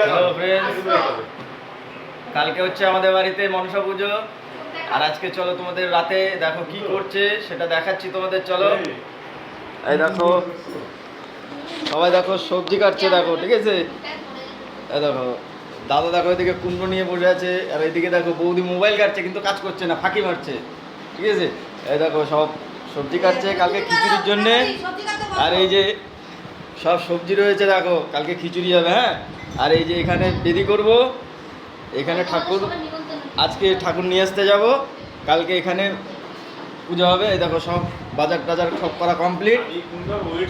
Hello friends কালকে হচ্ছে আমাদের বাড়িতে মনসা পুজো। আর আজকে চলো তোমাদের রাতে দেখো কি করছে সেটা দেখাচ্ছি তোমাদের চলো। এই দেখো। সবাই দেখো সবজি কাটছে দেখো ঠিক আছে? এই দেখো দাদা দেখো এদিকে কুমড়ো নিয়ে বসে আছে আর এদিকে দেখো বৌদি মোবাইল কাটছে কিন্তু কাজ করছে না ফাঁকি মারছে ঠিক আছে? এই দেখো সব সবজি কাটছে কালকে খিচুড়ির জন্যে। আর এই যে সব সবজি রয়েছে দেখো কালকে খিচুড়ি হবে হ্যাঁ? আর এই যে এখানে বেদি করব। এখানে ঠাকুর, আজকে ঠাকুর নিয়ে আসতে যাব। কালকে এখানে পুজো হবে। এই দেখো সব বাজার টাজার সব করা কমপ্লিট।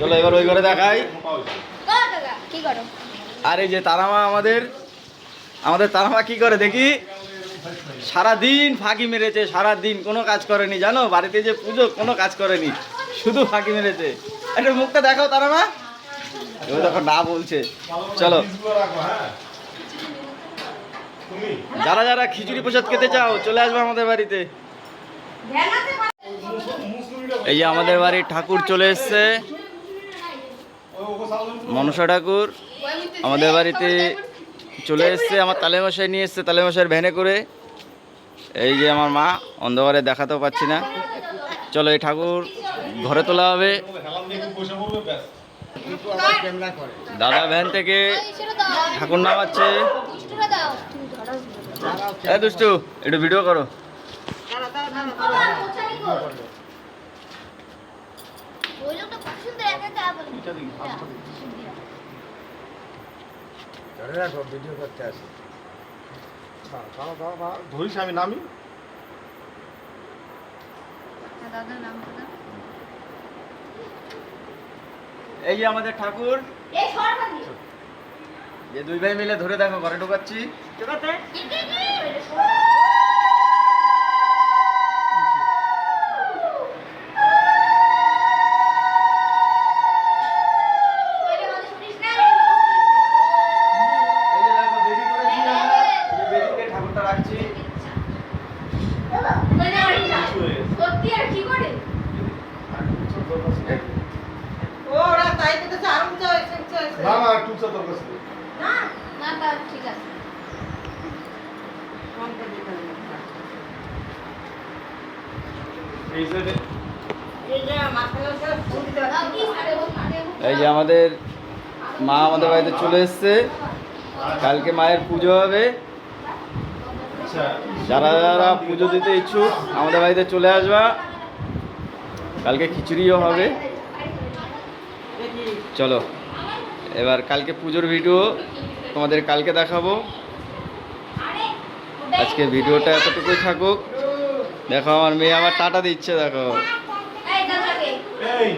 চলো এবার ওই ঘরে দেখাই। আর এই যে তারামা আমাদের আমাদের তারামা কি করে দেখি? সারা দিন ফাঁকি মেরেছে সারা দিন কোনো কাজ করেনি, জানো? বাড়িতে যে পুজো, কোনো কাজ করেনি। শুধু ফাঁকি মেরেছে। একটা মুখটা দেখাও তারামা। এবার দেখো না বলছে। চলো। যারা যারা খিচুড়ি প্রসাদ খেতে চাও, চলে আসবে আমাদের বাড়িতে। এই যে আমাদের বাড়ির ঠাকুর চলে এসছে। মনসা ঠাকুর আমাদের বাড়িতে চলে এসছে, আমার তালেমশাই নিয়ে এসছে, তালেমশাইয়ের ভ্যানে করে। এই যে আমার মা, অন্ধকারে দেখাতেও পাচ্ছি না। চলো, এই ঠাকুর ঘরে তোলা হবে। দাদা ভ্যান থেকে ঠাকুর নামাচ্ছে। এ দুষ্টু, একটু ভিডিও করো। ধরিস আমি নামি দাদার নাম দাদা। এই যে আমাদের ঠাকুর। এই যে দুই ভাই মিলে ধরে দেখো ঘরে ঢোকাচ্ছি। কি কি কি? এই যে দেখো বেদি করেছি আমরা। এই ঠাকুরটা রাখছি। সত্যি আর কি করে? না না তোর কাছে না না তা ঠিক আছে। যে এই যে আমাদের মা আমাদের বাড়িতে চলে এসছে। কালকে মায়ের পুজো হবে। আচ্ছা। যারা যারা পুজো দিতে ইচ্ছুক আমাদের বাড়িতে চলে আসবা। কালকে খিচুড়িও হবে। চলো। এবার কালকে পুজোর ভিডিও তোমাদের কালকে দেখাবো। আজকে ভিডিওটা এতটুকুই থাকুক। দেখো আমার মেয়ে আবার টাটা দিচ্ছে দেখো। এই দাদাকে। এই।